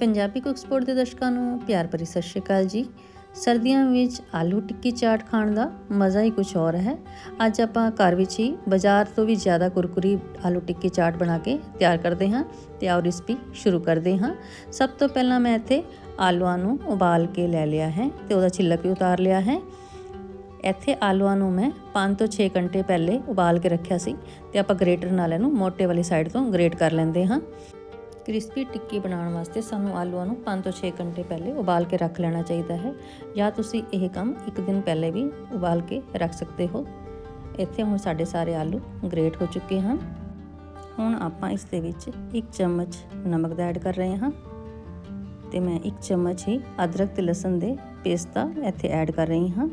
Punjabi cook support ਦੇ ਦਰਸ਼ਕਾਂ ਨੂੰ ਪਿਆਰ ਭਰੀ ਸਤਿ ਸ਼੍ਰੀ ਅਕਾਲ ਜੀ। ਸਰਦੀਆਂ ਵਿੱਚ ਆਲੂ ਟਿੱਕੀ ਚਾਟ ਖਾਣ ਦਾ ਮਜ਼ਾ ਹੀ ਕੁਝ ਹੋਰ ਹੈ। ਅੱਜ ਆਪਾਂ ਘਰ ਵਿੱਚ ਹੀ ਬਾਜ਼ਾਰ ਤੋਂ ਵੀ ਜ਼ਿਆਦਾ ਕੁਰਕੁਰੀ ਆਲੂ ਟਿੱਕੀ ਚਾਟ ਬਣਾ ਕੇ ਤਿਆਰ ਕਰਦੇ ਹਾਂ ਤੇ ਆਓ ਰੈਸਪੀ ਸ਼ੁਰੂ ਕਰਦੇ ਹਾਂ। ਸਭ ਤੋਂ ਪਹਿਲਾਂ ਮੈਂ ਇੱਥੇ ਆਲੂਆਂ ਨੂੰ ਉਬਾਲ ਕੇ ਲੈ ਲਿਆ ਹੈ ਤੇ ਉਹਦਾ ਛਿੱਲਕ ਵੀ ਉਤਾਰ ਲਿਆ ਹੈ। ਇੱਥੇ ਆਲੂਆਂ ਨੂੰ ਮੈਂ 5 ਤੋਂ 6 ਘੰਟੇ ਪਹਿਲੇ ਉਬਾਲ ਕੇ ਰੱਖਿਆ ਸੀ ਤੇ ਆਪਾਂ ਗ੍ਰੇਟਰ ਨਾਲ ਇਹਨੂੰ ਮੋਟੇ ਵਾਲੀ ਸਾਈਡ ਤੋਂ ਗ੍ਰੇਟ ਕਰ ਲੈਂਦੇ ਹਾਂ। ਕ੍ਰਿਸਪੀ ਟਿੱਕੀ ਬਣਾਉਣ ਵਾਸਤੇ ਸਾਨੂੰ ਆਲੂਆਂ ਨੂੰ 5 ਤੋਂ 6 ਘੰਟੇ ਪਹਿਲੇ ਉਬਾਲ ਕੇ ਰੱਖ ਲੈਣਾ ਚਾਹੀਦਾ ਹੈ ਜਾਂ ਤੁਸੀਂ ਇਹ ਕੰਮ ਇੱਕ ਦਿਨ ਪਹਿਲੇ ਵੀ ਉਬਾਲ ਕੇ ਰੱਖ ਸਕਦੇ ਹੋ। ਇੱਥੇ ਹੁਣ ਸਾਡੇ ਸਾਰੇ ਆਲੂ ਗ੍ਰੇਟ ਹੋ ਚੁੱਕੇ ਹਨ। ਹੁਣ ਆਪਾਂ ਇਸ ਦੇ ਵਿੱਚ ਇੱਕ ਚਮਚ ਨਮਕ ਦਾ ਐਡ ਕਰ ਰਹੇ ਹਾਂ ਤੇ ਮੈਂ ਇੱਕ ਚਮਚ ਹੀ ਅਦਰਕ ਤੇ ਲਸਣ ਦੇ ਪੇਸਟ ਦਾ ਇੱਥੇ ਐਡ ਕਰ ਰਹੀ ਹਾਂ।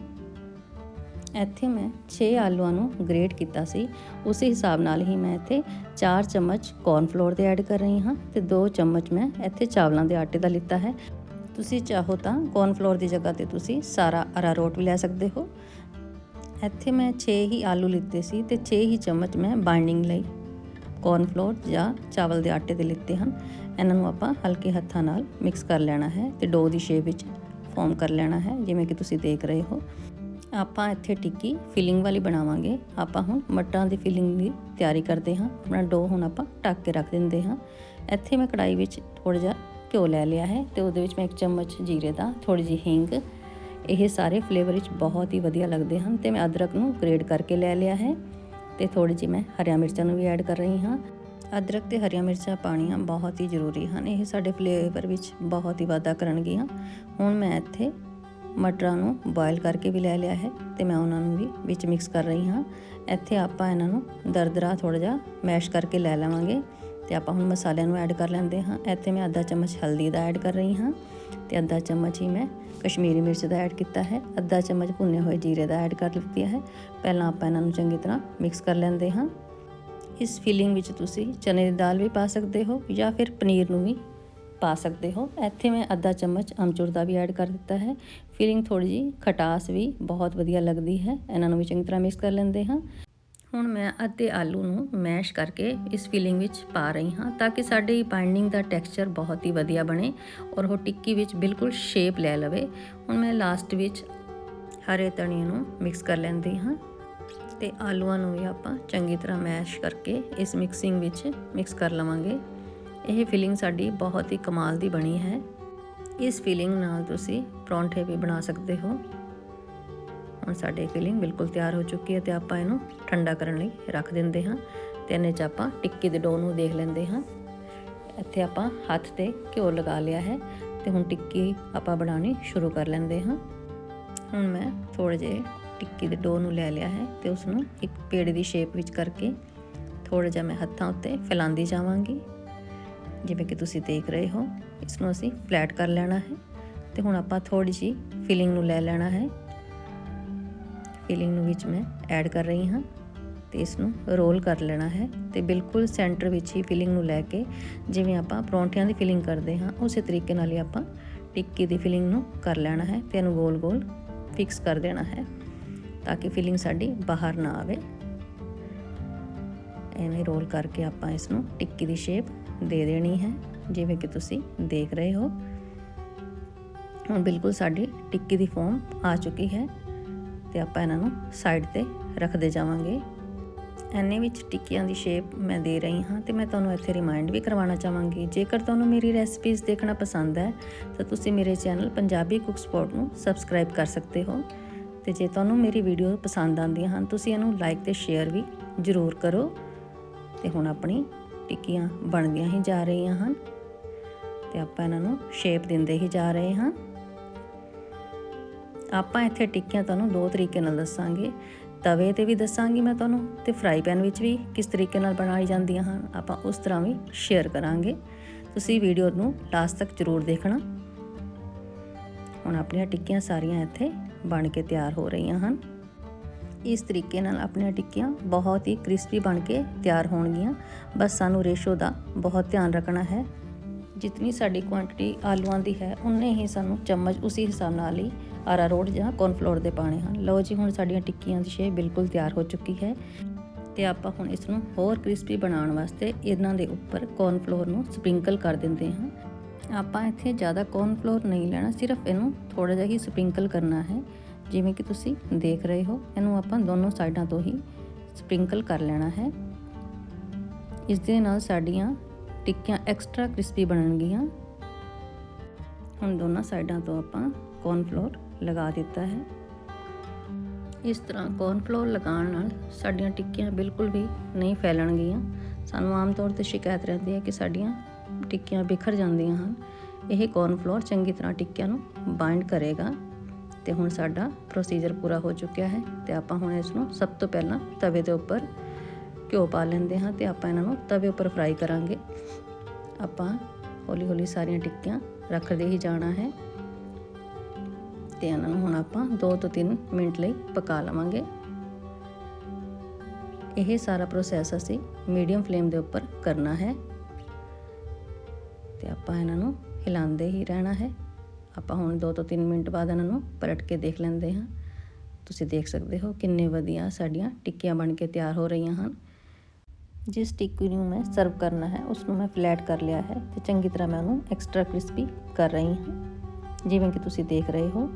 ਇੱਥੇ ਮੈਂ 6 ਆਲੂਆਂ ਨੂੰ ਗ੍ਰੇਟ ਕੀਤਾ ਸੀ। ਉਸੇ ਹਿਸਾਬ ਨਾਲ ਹੀ ਮੈਂ ਇੱਥੇ 4 ਚਮਚ ਕੌਰਨਫਲੋਰ ਦੇ ਐਡ ਕਰ ਰਹੀ ਹਾਂ ਤੇ 2 ਚਮਚ ਮੈਂ ਇੱਥੇ ਚਾਵਲਾਂ ਦੇ ਆਟੇ ਦਾ ਲਿੱਤਾ ਹੈ। ਤੁਸੀਂ ਚਾਹੋ ਤਾਂ ਕੌਰਨਫਲੋਰ ਦੀ ਜਗ੍ਹਾ ਤੇ ਤੁਸੀਂ ਸਾਰਾ ਅਰਾਰੋਟ ਵੀ ਲੈ ਸਕਦੇ ਹੋ। ਇੱਥੇ ਮੈਂ 6 ਹੀ ਆਲੂ ਲਿੱਤੇ ਸੀ ਤੇ 6 ਹੀ ਚਮਚ ਮੈਂ ਬਾਈਂਡਿੰਗ ਲਈ ਕੌਰਨਫਲੋਰ ਜਾਂ ਚਾਵਲ ਦੇ ਆਟੇ ਦੇ ਲਿੱਤੇ ਹਨ। ਇਹਨਾਂ ਨੂੰ ਆਪਾਂ ਹਲਕੇ ਹੱਥਾਂ ਨਾਲ ਮਿਕਸ ਕਰ ਲੈਣਾ ਹੈ ਤੇ ਡੋ ਦੀ ਸ਼ੇਪ ਵਿੱਚ ਫਾਰਮ ਕਰ ਲੈਣਾ ਹੈ, ਜਿਵੇਂ ਕਿ ਤੁਸੀਂ ਦੇਖ ਰਹੇ ਹੋ। ਆਪਾਂ ਇੱਥੇ ਟਿੱਕੀ ਫਿਲਿੰਗ ਵਾਲੀ ਬਣਾਵਾਂਗੇ। ਆਪਾਂ ਹੁਣ ਮਟਰਾਂ ਦੀ ਫਿਲਿੰਗ ਦੀ ਤਿਆਰੀ ਕਰਦੇ ਹਾਂ। ਆਪਣਾ ਡੋ ਹੁਣ ਆਪਾਂ ਢੱਕ ਕੇ ਰੱਖ ਦਿੰਦੇ ਹਾਂ। ਇੱਥੇ ਮੈਂ ਕੜਾਈ ਵਿੱਚ ਥੋੜਾ ਜਿਹਾ ਘਿਓ ਲੈ ਲਿਆ ਹੈ ਤੇ ਉਹਦੇ ਵਿੱਚ ਮੈਂ ਇੱਕ ਚਮਚ ਜੀਰੇ ਦਾ ਥੋੜੀ ਜਿਹੀ ਹਿੰਗ। ਇਹ ਸਾਰੇ ਫਲੇਵਰ ਵਿੱਚ ਬਹੁਤ ਹੀ ਵਧੀਆ ਲੱਗਦੇ ਹਨ ਤੇ ਮੈਂ ਅਦਰਕ ਨੂੰ ਗ੍ਰੇਡ ਕਰਕੇ ਲੈ ਲਿਆ ਹੈ ਤੇ ਥੋੜੀ ਜਿਹੀ ਮੈਂ ਹਰੀਆਂ ਮਿਰਚਾਂ ਨੂੰ ਵੀ ਐਡ ਕਰ ਰਹੀ ਹਾਂ। ਅਦਰਕ ਤੇ ਹਰੀਆਂ ਮਿਰਚਾਂ ਪਾਣੀਆਂ ਬਹੁਤ ਹੀ ਜ਼ਰੂਰੀ ਹਨ। ਇਹ ਸਾਡੇ ਫਲੇਵਰ ਵਿੱਚ ਬਹੁਤ ਹੀ ਵਾਧਾ ਕਰਨਗੀਆਂ। ਹੁਣ ਮੈਂ ਇੱਥੇ ਮਟਰਾਂ ਨੂੰ ਬੋਇਲ ਕਰਕੇ ਵੀ ਲੈ ਲਿਆ ਹੈ ਤੇ ਮੈਂ ਉਹਨਾਂ ਨੂੰ ਵੀ ਵਿੱਚ ਮਿਕਸ ਕਰ ਰਹੀ ਹਾਂ। ਇੱਥੇ ਆਪਾਂ ਇਹਨਾਂ ਨੂੰ ਦਰਦਰਾ ਥੋੜਾ ਜਿਹਾ ਮੈਸ਼ ਕਰਕੇ ਲੈ ਲਵਾਂਗੇ ਤੇ ਆਪਾਂ ਹੁਣ ਮਸਾਲਿਆਂ ਨੂੰ ਐਡ ਕਰ ਲੈਂਦੇ ਹਾਂ। ਇੱਥੇ ਮੈਂ ਅੱਧਾ ਚਮਚ ਹਲਦੀ ਦਾ ਐਡ ਕਰ ਰਹੀ ਹਾਂ ਤੇ ਅੱਧਾ ਚਮਚ ਹੀ ਮੈਂ ਕਸ਼ਮੀਰੀ ਮਿਰਚ ਦਾ ਐਡ ਕੀਤਾ ਹੈ। ਅੱਧਾ ਚਮਚ ਭੁੰਨੇ ਹੋਏ ਜੀਰੇ ਦਾ ਐਡ ਕਰ ਲਿੱਤੀ ਹੈ। ਪਹਿਲਾਂ ਆਪਾਂ ਇਹਨਾਂ ਨੂੰ ਚੰਗੀ ਤਰ੍ਹਾਂ ਮਿਕਸ ਕਰ ਲੈਂਦੇ ਹਾਂ। ਇਸ ਫੀਲਿੰਗ ਵਿੱਚ ਤੁਸੀਂ ਚਨੇ ਦੀ ਦਾਲ ਵੀ ਪਾ ਸਕਦੇ ਹੋ ਜਾਂ ਫਿਰ ਪਨੀਰ ਨੂੰ ਵੀ ਪਾ ਸਕਦੇ ਹੋ। ਇੱਥੇ ਮੈਂ ਅੱਧਾ ਚਮਚ ਅਮਚੂਰ ਦਾ ਵੀ ਐਡ ਕਰ ਦਿੱਤਾ ਹੈ। ਫੀਲਿੰਗ ਥੋੜੀ ਜੀ ਖਟਾਸ ਵੀ ਬਹੁਤ ਵਧੀਆ ਲੱਗਦੀ ਹੈ। ਇਹਨਾਂ ਨੂੰ ਵੀ ਚੰਗੀ ਤਰ੍ਹਾਂ ਮਿਕਸ ਕਰ ਲੈਂਦੇ ਹਾਂ। ਹੁਣ ਮੈਂ ਅੱਧੇ ਆਲੂ ਨੂੰ ਮੈਸ਼ ਕਰਕੇ ਇਸ ਫੀਲਿੰਗ ਵਿੱਚ ਪਾ ਰਹੀ ਹਾਂ ਤਾਂ ਕਿ ਸਾਡੀ ਬਾਈਂਡਿੰਗ ਦਾ ਟੈਕਸਚਰ ਬਹੁਤ ਹੀ ਵਧੀਆ ਬਣੇ ਔਰ ਉਹ ਟਿੱਕੀ ਵਿੱਚ ਬਿਲਕੁਲ ਸ਼ੇਪ ਲੈ ਲਵੇ। ਹੁਣ ਮੈਂ ਲਾਸਟ ਵਿੱਚ ਹਰੇ ਧਨੀਏ ਨੂੰ ਮਿਕਸ ਕਰ ਲੈਂਦੀ ਹਾਂ ਤੇ ਆਲੂਆਂ ਨੂੰ ਵੀ ਆਪਾਂ ਚੰਗੀ ਤਰ੍ਹਾਂ ਮੈਸ਼ ਕਰਕੇ ਇਸ ਮਿਕਸਿੰਗ ਵਿੱਚ ਮਿਕਸ ਕਰ ਲਵਾਂਗੇ। ਇਹ ਫੀਲਿੰਗ ਸਾਡੀ ਬਹੁਤ ਹੀ ਕਮਾਲ ਦੀ ਬਣੀ ਹੈ। ਇਸ ਫੀਲਿੰਗ ਨਾਲ ਤੁਸੀਂ ਪਰੌਂਠੇ ਵੀ ਬਣਾ ਸਕਦੇ ਹੋ। ਹੁਣ ਸਾਡੇ ਫੀਲਿੰਗ ਬਿਲਕੁਲ ਤਿਆਰ ਹੋ ਚੁੱਕੀ ਹੈ ਤੇ ਆਪਾਂ ਇਹਨੂੰ ਠੰਡਾ ਕਰਨ ਲਈ ਰੱਖ ਦਿੰਦੇ ਹਾਂ ਤੇ ਇਹਨੇ ਚ ਆਪਾਂ ਟਿੱਕੀ ਦੇ ਡੋ ਨੂੰ ਦੇਖ ਲੈਂਦੇ ਹਾਂ। ਇੱਥੇ ਆਪਾਂ ਹੱਥ ਤੇ ਘਿਓ ਲਗਾ ਲਿਆ ਹੈ ਤੇ ਹੁਣ ਟਿੱਕੀ ਆਪਾਂ ਬਣਾਉਣੀ ਸ਼ੁਰੂ ਕਰ ਲੈਂਦੇ ਹਾਂ। ਹੁਣ ਮੈਂ ਥੋੜੇ ਜਿਹੇ ਟਿੱਕੀ ਦੇ ਡੋ ਨੂੰ ਲੈ ਲਿਆ ਹੈ ਤੇ ਉਸ ਨੂੰ ਇੱਕ ਪੇੜ ਦੀ ਸ਼ੇਪ ਵਿੱਚ ਕਰਕੇ ਥੋੜਾ ਜਿਹਾ ਮੈਂ ਹੱਥਾਂ ਉੱਤੇ ਫੈਲਾਉਂਦੀ ਜਾਵਾਂਗੀ। ਜਿਵੇਂ ਕਿ ਤੁਸੀਂ ਦੇਖ ਰਹੇ ਹੋ ਇਸ ਨੂੰ ਅਸੀਂ ਫਲੈਟ ਕਰ ਲੈਣਾ ਹੈ ਤੇ ਹੁਣ ਆਪਾਂ ਥੋੜੀ ਜੀ ਫਿਲਿੰਗ ਨੂੰ ਲੈ ਲੈਣਾ ਹੈ। ਫਿਲਿੰਗ ਨੂੰ ਵਿੱਚ ਮੈਂ ਐਡ ਕਰ ਰਹੀ ਹਾਂ ਤੇ ਇਸ ਨੂੰ ਰੋਲ ਕਰ ਲੈਣਾ ਹੈ ਤੇ ਬਿਲਕੁਲ ਸੈਂਟਰ ਵਿੱਚ ਹੀ ਫਿਲਿੰਗ ਨੂੰ ਲੈ ਕੇ ਜਿਵੇਂ ਆਪਾਂ ਪਰੌਂਠਿਆਂ ਦੀ ਫਿਲਿੰਗ ਕਰਦੇ ਹਾਂ, ਉਸੇ ਤਰੀਕੇ ਨਾਲ ਹੀ ਆਪਾਂ ਟਿੱਕੀ ਦੀ ਫਿਲਿੰਗ ਨੂੰ ਕਰ ਲੈਣਾ ਹੈ ਤੇ ਇਹਨੂੰ ਗੋਲ-ਗੋਲ ਫਿਕਸ ਕਰ ਦੇਣਾ ਹੈ ਤਾਂ ਕਿ ਫਿਲਿੰਗ ਸਾਡੀ ਬਾਹਰ ਨਾ ਆਵੇ। ਐਵੇਂ ਰੋਲ ਕਰਕੇ ਆਪਾਂ ਇਸ ਨੂੰ ਟਿੱਕੀ ਦੀ ਸ਼ੇਪ ਦੇ ਦੇਣੀ ਹੈ, ਜਿਵੇਂ ਕਿ ਤੁਸੀਂ ਦੇਖ ਰਹੇ ਹੋ। ਹੁਣ ਬਿਲਕੁਲ ਸਾਡੀ ਟਿੱਕੀ ਦੀ ਫਾਰਮ ਆ ਚੁੱਕੀ ਹੈ ਤੇ ਆਪਾਂ ਇਹਨਾਂ ਨੂੰ ਸਾਈਡ ਤੇ ਰੱਖਦੇ ਜਾਵਾਂਗੇ। ਐਨੇ ਵਿੱਚ ਟਿੱਕੀਆਂ ਦੀ ਸ਼ੇਪ ਮੈਂ ਦੇ ਰਹੀ ਹਾਂ ਤੇ ਮੈਂ ਤੁਹਾਨੂੰ ਇੱਥੇ ਰਿਮਾਈਂਡ ਵੀ ਕਰਵਾਉਣਾ ਚਾਹਾਂਗੀ। ਜੇਕਰ ਤੁਹਾਨੂੰ ਮੇਰੀ ਰੈਸਪੀਜ਼ ਦੇਖਣਾ ਪਸੰਦ ਹੈ, ਤਾਂ ਤੁਸੀਂ ਮੇਰੇ ਚੈਨਲ ਪੰਜਾਬੀ ਕੁੱਕ ਸਪੋਰਟ ਨੂੰ ਸਬਸਕ੍ਰਾਈਬ ਕਰ ਸਕਦੇ ਹੋ। ਤੇ ਜੇ ਤੁਹਾਨੂੰ ਮੇਰੀ ਵੀਡੀਓ ਪਸੰਦ ਆਉਂਦੀਆਂ ਹਨ, ਤੁਸੀਂ ਇਹਨੂੰ ਲਾਈਕ ਤੇ ਸ਼ੇਅਰ ਵੀ ਜ਼ਰੂਰ ਕਰੋ। ਤੇ ਹੁਣ ਆਪਣੀ ਟਿੱਕੀਆਂ ਬਣਦੀਆਂ ਹੀ ਜਾ ਰਹੀਆਂ ਹਨ ਤੇ ਆਪਾਂ ਇਹਨਾਂ ਨੂੰ ਸ਼ੇਪ ਦਿੰਦੇ ਹੀ ਜਾ ਰਹੇ ਹਾਂ। ਆਪਾਂ ਇੱਥੇ ਟਿੱਕੀਆਂ ਤੁਹਾਨੂੰ ਦੋ ਤਰੀਕੇ ਨਾਲ ਦੱਸਾਂਗੇ। ਤਵੇ ਤੇ ਵੀ ਦੱਸਾਂਗੀ ਮੈਂ ਤੁਹਾਨੂੰ ਤੇ ਫਰਾਈ ਪੈਨ ਵਿੱਚ ਵੀ ਕਿਸ ਤਰੀਕੇ ਨਾਲ ਬਣਾਈ ਜਾਂਦੀਆਂ ਹਨ, ਆਪਾਂ ਉਸ ਤਰ੍ਹਾਂ ਵੀ ਸ਼ੇਅਰ ਕਰਾਂਗੇ। ਤੁਸੀਂ ਵੀਡੀਓ ਨੂੰ ਲਾਸਟ ਤੱਕ ਜ਼ਰੂਰ ਦੇਖਣਾ। ਹੁਣ ਆਪਣੀਆਂ ਟਿੱਕੀਆਂ ਸਾਰੀਆਂ ਇੱਥੇ ਬਣ ਕੇ ਤਿਆਰ ਹੋ ਰਹੀਆਂ ਹਨ। ਇਸ ਤਰੀਕੇ ਨਾਲ ਆਪਣੀਆਂ ਟਿੱਕੀਆਂ ਬਹੁਤ ਹੀ ਕ੍ਰਿਸਪੀ ਬਣ ਕੇ ਤਿਆਰ ਹੋਣਗੀਆਂ। ਬਸ ਸਾਨੂੰ ਰੇਸ਼ੋ ਦਾ ਬਹੁਤ ਧਿਆਨ ਰੱਖਣਾ ਹੈ। ਜਿਤਨੀ ਸਾਡੀ ਕੁਆਂਟੀਟੀ ਆਲੂਆਂ ਦੀ ਹੈ, ਉਨੇ ਹੀ ਸਾਨੂੰ ਚਮਚ ਉਸੇ ਹਿਸਾਬ ਨਾਲ ਹੀ ਅਰਾਰੋਟ ਜਾਂ ਕੌਰਨਫਲੋਰ ਦੇ ਪਾਣੇ ਹਨ। ਲਓ ਜੀ, ਹੁਣ ਸਾਡੀਆਂ ਟਿੱਕੀਆਂ ਦੀ ਸ਼ੇ ਬਿਲਕੁਲ ਤਿਆਰ ਹੋ ਚੁੱਕੀ ਹੈ ਤੇ ਆਪਾਂ ਹੁਣ ਇਸ ਨੂੰ ਹੋਰ ਕ੍ਰਿਸਪੀ ਬਣਾਉਣ ਵਾਸਤੇ ਇਹਨਾਂ ਦੇ ਉੱਪਰ ਕੌਰਨਫਲੋਰ ਨੂੰ ਸਪ੍ਰਿੰਕਲ ਕਰ ਦਿੰਦੇ ਹਾਂ। ਆਪਾਂ ਇੱਥੇ ਜ਼ਿਆਦਾ ਕੌਰਨਫਲੋਰ ਨਹੀਂ ਲੈਣਾ, ਸਿਰਫ ਇਹਨੂੰ ਥੋੜਾ ਜਿਹਾ ਹੀ ਸਪ੍ਰਿੰਕਲ ਕਰਨਾ ਹੈ। ਜਿਵੇਂ ਕਿ ਤੁਸੀਂ ਦੇਖ ਰਹੇ ਹੋ, ਇਹਨੂੰ ਆਪਾਂ ਦੋਨੋਂ ਸਾਈਡਾਂ ਤੋਂ ਹੀ ਸਪ੍ਰਿੰਕਲ ਕਰ ਲੈਣਾ ਹੈ। ਇਸ ਦੇ ਨਾਲ ਸਾਡੀਆਂ ਟਿੱਕੀਆਂ ਐਕਸਟਰਾ ਕ੍ਰਿਸਪੀ ਬਣਨਗੀਆਂ। ਹੁਣ ਦੋਨਾਂ ਸਾਈਡਾਂ ਤੋਂ ਆਪਾਂ ਕੌਰਨਫਲੋਰ ਲਗਾ ਦਿੱਤਾ ਹੈ। ਇਸ ਤਰ੍ਹਾਂ ਕੌਰਨਫਲੋਰ ਲਗਾਉਣ ਨਾਲ ਸਾਡੀਆਂ ਟਿੱਕੀਆਂ ਬਿਲਕੁਲ ਵੀ ਨਹੀਂ ਫੈਲਣਗੀਆਂ। ਸਾਨੂੰ ਆਮ ਤੌਰ ਤੇ ਸ਼ਿਕਾਇਤ ਰਹਿੰਦੀ ਹੈ ਕਿ ਸਾਡੀਆਂ ਟਿੱਕੀਆਂ ਬਿਖਰ ਜਾਂਦੀਆਂ ਹਨ। ਇਹ ਕੌਰਨਫਲੋਰ ਚੰਗੀ ਤਰ੍ਹਾਂ ਟਿੱਕੀਆਂ ਨੂੰ ਬਾਈਂਡ ਕਰੇਗਾ। ਤੇ ਹੁਣ ਸਾਡਾ ਪ੍ਰੋਸੀਜਰ ਪੂਰਾ ਹੋ ਚੁੱਕਿਆ ਹੈ ਤੇ ਆਪਾਂ ਹੁਣ ਇਸ ਨੂੰ ਸਭ ਤੋਂ ਪਹਿਲਾਂ ਤਵੇ ਦੇ ਉੱਪਰ ਘਿਓ ਪਾ ਲੈਂਦੇ ਹਾਂ ਤੇ ਆਪਾਂ ਇਹਨਾਂ ਨੂੰ ਤਵੇ ਉੱਪਰ ਫਰਾਈ ਕਰਾਂਗੇ। ਆਪਾਂ ਹੌਲੀ ਹੌਲੀ ਸਾਰੀਆਂ ਟਿੱਕੀਆਂ ਰੱਖਦੇ ਹੀ ਜਾਣਾ ਹੈ ਤੇ ਇਹਨਾਂ ਨੂੰ ਹੁਣ ਆਪਾਂ 2 ਤੋਂ 3 ਮਿੰਟ ਲਈ ਪਕਾ ਲਵਾਂਗੇ। ਇਹ ਸਾਰਾ ਪ੍ਰੋਸੈਸ ਅਸੀਂ ਮੀਡੀਅਮ ਫਲੇਮ ਦੇ ਉੱਪਰ ਕਰਨਾ ਹੈ ਤੇ ਆਪਾਂ ਇਹਨਾਂ ਨੂੰ ਹਿਲਾਉਂਦੇ ਹੀ ਰਹਿਣਾ ਹੈ। ਆਪਾਂ ਹੁਣ 2 ਤੋਂ 3 ਮਿੰਟ ਬਾਅਦ ਇਹਨਾਂ ਨੂੰ ਪਲਟ ਕੇ ਦੇਖ ਲੈਂਦੇ ਹਾਂ। ਤੁਸੀਂ ਦੇਖ ਸਕਦੇ ਹੋ ਕਿੰਨੇ ਵਧੀਆ ਸਾਡੀਆਂ ਟਿੱਕੀਆਂ ਬਣ ਕੇ ਤਿਆਰ ਹੋ ਰਹੀਆਂ ਹਨ। ਜਿਸ ਟਿੱਕੀ ਨੂੰ ਮੈਂ ਸਰਵ ਕਰਨਾ ਹੈ ਉਸ ਨੂੰ ਮੈਂ ਫਲੈਟ ਕਰ ਲਿਆ ਹੈ ਤੇ ਚੰਗੀ ਤਰ੍ਹਾਂ ਮੈਂ ਉਹਨੂੰ ਐਕਸਟਰਾ ਕ੍ਰਿਸਪੀ ਕਰ ਰਹੀ ਹਾਂ। ਜਿਵੇਂ ਕਿ ਤੁਸੀਂ ਦੇਖ ਰਹੇ ਹੋ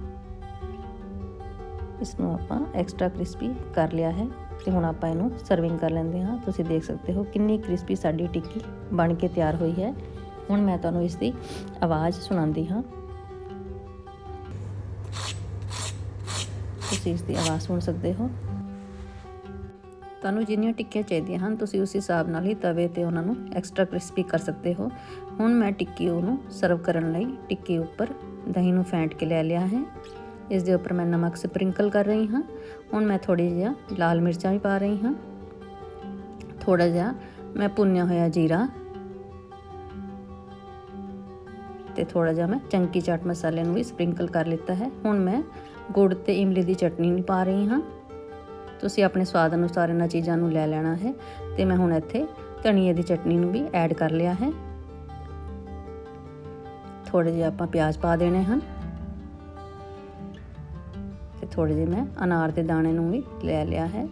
ਇਸ ਨੂੰ ਆਪਾਂ ਐਕਸਟਰਾ ਕ੍ਰਿਸਪੀ ਕਰ ਲਿਆ ਹੈ ਤੇ ਹੁਣ ਆਪਾਂ ਇਹਨੂੰ ਸਰਵਿੰਗ ਕਰ ਲੈਂਦੇ ਹਾਂ। ਤੁਸੀਂ ਦੇਖ ਸਕਦੇ ਹੋ ਕਿੰਨੀ ਕ੍ਰਿਸਪੀ ਸਾਡੀ ਟਿੱਕੀ ਬਣ ਕੇ ਤਿਆਰ ਹੋਈ ਹੈ। ਹੁਣ ਮੈਂ ਤੁਹਾਨੂੰ ਇਸ ਦੀ ਆਵਾਜ਼ ਸੁਣਾਉਂਦੀ ਹਾਂ। ਤੁਸੀਂ ਇਸ ਦੀ ਆਵਾਜ਼ ਸੁਣ ਸਕਦੇ ਹੋ। ਤੁਹਾਨੂੰ ਜਿੰਨੀਆਂ ਟਿੱਕੀਆਂ ਚਾਹੀਦੀਆਂ ਹਨ, ਤੁਸੀਂ ਉਸ ਹਿਸਾਬ ਨਾਲ ਹੀ ਤਵੇ ਤੇ ਉਹਨਾਂ ਨੂੰ ਐਕਸਟਰਾ ਕ੍ਰਿਸਪੀ ਕਰ ਸਕਦੇ ਹੋ। ਹੁਣ ਮੈਂ ਟਿੱਕੀ ਉਹਨੂੰ ਸਰਵ ਕਰਨ ਲਈ ਟਿੱਕੀ ਉੱਪਰ ਦਹੀਂ ਨੂੰ ਫੈਂਟ ਕੇ ਲੈ ਲਿਆ ਹੈ। ਇਸ ਦੇ ਉੱਪਰ ਮੈਂ ਨਮਕ ਸਪ੍ਰਿੰਕਲ ਕਰ ਰਹੀ ਹਾਂ। ਹੁਣ ਮੈਂ ਥੋੜੀ ਜਿਹਾ ਲਾਲ ਮਿਰਚਾਂ ਵੀ ਪਾ ਰਹੀ ਹਾਂ। ਥੋੜਾ ਜਿਹਾ ਮੈਂ ਭੁੰਨਿਆ ਹੋਇਆ ਜੀਰਾ ਤੇ ਥੋੜਾ ਜਿਹਾ ਮੈਂ ਚੰਕੀ ਚਾਟ ਮਸਾਲੇ ਨੂੰ ਵੀ ਸਪ੍ਰਿੰਕਲ ਕਰ ਲਿੱਤਾ ਹੈ। ਹੁਣ ਮੈਂ ਗੁੜ ਤੇ ਇਮਲੀ ਦੀ ਚਟਨੀ ਨਹੀਂ ਪਾ ਰਹੀ ਹਾਂ। ਤੁਸੀਂ ਆਪਣੇ ਸਵਾਦ ਅਨੁਸਾਰ ਇਹਨਾਂ ਚੀਜ਼ਾਂ ਨੂੰ ਲੈ ਲੈਣਾ ਹੈ ਤੇ ਮੈਂ ਹੁਣ ਇੱਥੇ ਧਨੀਏ ਦੀ ਚਟਨੀ ਨੂੰ ਵੀ ਐਡ ਕਰ ਲਿਆ ਹੈ। ਥੋੜੇ ਜਿਹਾ ਆਪਾਂ ਪਿਆਜ਼ ਪਾ ਦੇਣੇ ਹਨ। ਤੇ ਥੋੜੇ ਜਿਹੇ ਮੈਂ ਅਨਾਰ ਦੇ ਦਾਣੇ ਨੂੰ ਵੀ ਲੈ ਲਿਆ ਹੈ।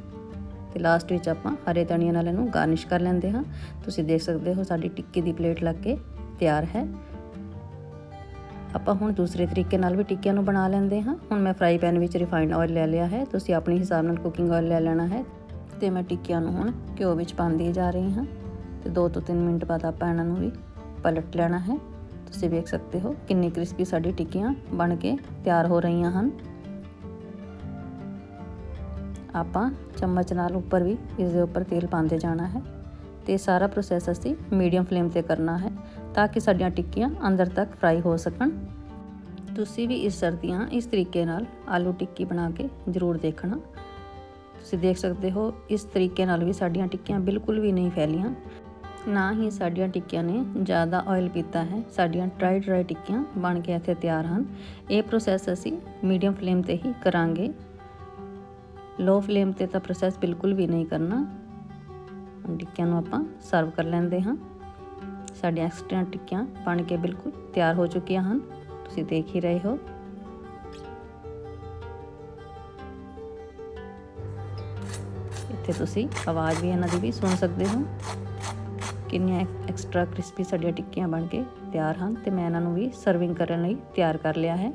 ਤੇ ਲਾਸਟ ਵਿੱਚ ਆਪਾਂ ਹਰੇ ਧਨੀਏ ਨਾਲ ਇਹਨੂੰ ਗਾਰਨਿਸ਼ ਕਰ ਲੈਂਦੇ ਹਾਂ। ਤੁਸੀਂ ਦੇਖ ਸਕਦੇ ਹੋ ਸਾਡੀ ਟਿੱਕੀ ਦੀ ਪਲੇਟ ਲੱਗ ਕੇ ਤਿਆਰ ਹੈ। ਆਪਾਂ ਹੁਣ ਦੂਸਰੇ ਤਰੀਕੇ ਨਾਲ ਵੀ ਟਿੱਕਿਆਂ ਨੂੰ ਬਣਾ ਲੈਂਦੇ ਹਾਂ। ਹੁਣ ਮੈਂ ਫਰਾਈ ਪੈਨ ਵਿੱਚ ਰਿਫਾਈਨਡ ਆਇਲ ਲੈ ਲਿਆ ਹੈ। ਤੁਸੀਂ ਆਪਣੇ ਹਿਸਾਬ ਨਾਲ ਕੁਕਿੰਗ ਆਇਲ ਲੈ ਲੈਣਾ ਹੈ ਤੇ ਮੈਂ ਟਿੱਕਿਆਂ ਨੂੰ ਹੁਣ ਘਿਓ ਵਿੱਚ ਪਾਉਂਦੀ ਜਾ ਰਹੀ ਹਾਂ ਤੇ 2 ਤੋਂ 3 ਮਿੰਟ ਬਾਅਦ ਆਪਾਂ ਇਹਨਾਂ ਨੂੰ ਵੀ ਪਲਟ ਲੈਣਾ ਹੈ। ਤੁਸੀਂ ਵੇਖ ਸਕਦੇ ਹੋ ਕਿੰਨੀ ਕ੍ਰਿਸਪੀ ਸਾਡੀ ਟਿੱਕੀਆਂ ਬਣ ਕੇ ਤਿਆਰ ਹੋ ਰਹੀਆਂ ਹਨ। ਆਪਾਂ ਚਮਚ ਨਾਲ ਉੱਪਰ ਵੀ ਇਸ ਦੇ ਉੱਪਰ ਤੇਲ ਪਾਉਂਦੇ ਜਾਣਾ ਹੈ। ਤੇ ਸਾਰਾ ਪ੍ਰੋਸੈਸ ਅਸੀਂ ਮੀਡੀਅਮ ਫਲੇਮ ਤੇ ਕਰਨਾ ਹੈ ਤਾਂ ਕਿ ਸਾਡੀਆਂ ਟਿੱਕੀਆਂ ਅੰਦਰ ਤੱਕ ਫਰਾਈ ਹੋ ਸਕਣ। ਤੁਸੀਂ ਵੀ ਇਸ ਸਰਦੀਆਂ ਇਸ ਤਰੀਕੇ ਨਾਲ ਆਲੂ ਟਿੱਕੀ ਬਣਾ ਕੇ ਜ਼ਰੂਰ ਦੇਖਣਾ। ਤੁਸੀਂ ਦੇਖ ਸਕਦੇ ਹੋ, ਇਸ ਤਰੀਕੇ ਨਾਲ ਵੀ ਸਾਡੀਆਂ ਟਿੱਕੀਆਂ ਬਿਲਕੁਲ ਵੀ ਨਹੀਂ ਫੈਲੀਆਂ। ਨਾ ਹੀ ਸਾਡੀਆਂ ਟਿੱਕੀਆਂ ਨੇ ਜ਼ਿਆਦਾ ਆਇਲ ਪੀਤਾ ਹੈ, ਸਾਡੀਆਂ ਡਰਾਈ ਡਰਾਈ ਟਿੱਕੀਆਂ ਬਣ ਕੇ ਇੱਥੇ ਤਿਆਰ ਹਨ। ਇਹ ਪ੍ਰੋਸੈਸ ਅਸੀਂ ਮੀਡੀਅਮ ਫਲੇਮ ਤੇ ਹੀ ਕਰਾਂਗੇ। ਲੋ ਫਲੇਮ ਤੇ ਤਾਂ ਪ੍ਰੋਸੈਸ ਬਿਲਕੁਲ ਵੀ ਨਹੀਂ ਕਰਨਾ। ਟਿੱਕਿਆਂ ਨੂੰ ਆਪਾਂ ਸਰਵ ਕਰ ਲੈਂਦੇ ਹਾਂ। ਸਾਡੀਆਂ ਐਕਸਟਰਾ ਟਿੱਕੀਆਂ ਬਣ ਕੇ ਬਿਲਕੁਲ ਤਿਆਰ ਹੋ ਚੁੱਕੀਆਂ ਹਨ। ਤੁਸੀਂ ਦੇਖ ਹੀ ਰਹੇ ਹੋ। ਇੱਥੇ ਤੁਸੀਂ ਆਵਾਜ਼ ਵੀ ਇਹਨਾਂ ਦੀ ਵੀ ਸੁਣ ਸਕਦੇ ਹੋ। ਕਿੰਨੀਆਂ ਐਕਸਟਰਾ ਕ੍ਰਿਸਪੀ ਸਾਡੀਆਂ ਟਿੱਕੀਆਂ ਬਣ ਕੇ ਤਿਆਰ ਹਨ ਤੇ ਮੈਂ ਇਹਨਾਂ ਨੂੰ ਵੀ ਸਰਵਿੰਗ ਕਰਨ ਲਈ ਤਿਆਰ ਕਰ ਲਿਆ ਹੈ।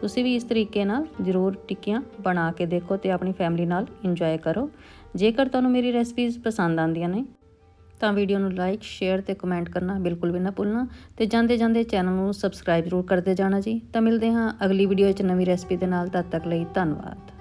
ਤੁਸੀਂ ਵੀ ਇਸ ਤਰੀਕੇ ਨਾਲ ਜ਼ਰੂਰ ਟਿੱਕੀਆਂ ਬਣਾ ਕੇ ਦੇਖੋ ਤੇ ਆਪਣੀ ਫੈਮਿਲੀ ਨਾਲ ਇੰਜੋਏ ਕਰੋ। ਜੇਕਰ ਤੁਹਾਨੂੰ ਮੇਰੀ ਰੈਸਪੀਜ਼ ਪਸੰਦ ਆਉਂਦੀਆਂ ਨੇ, ਤਾਂ ਵੀਡੀਓ ਨੂੰ ਲਾਈਕ ਸ਼ੇਅਰ ਤੇ ਕਮੈਂਟ ਕਰਨਾ ਬਿਲਕੁਲ ਵੀ ਨਾ ਭੁੱਲਣਾ ਤੇ ਜਾਂਦੇ ਜਾਂਦੇ ਚੈਨਲ ਨੂੰ ਸਬਸਕ੍ਰਾਈਬ ਜ਼ਰੂਰ ਕਰਦੇ ਜਾਣਾ ਜੀ। ਤਾਂ ਮਿਲਦੇ ਹਾਂ ਅਗਲੀ ਵੀਡੀਓ ਵਿੱਚ ਨਵੀਂ ਰੈਸਪੀ ਦੇ ਨਾਲ, ਤਦ ਤੱਕ ਲਈ ਧੰਨਵਾਦ।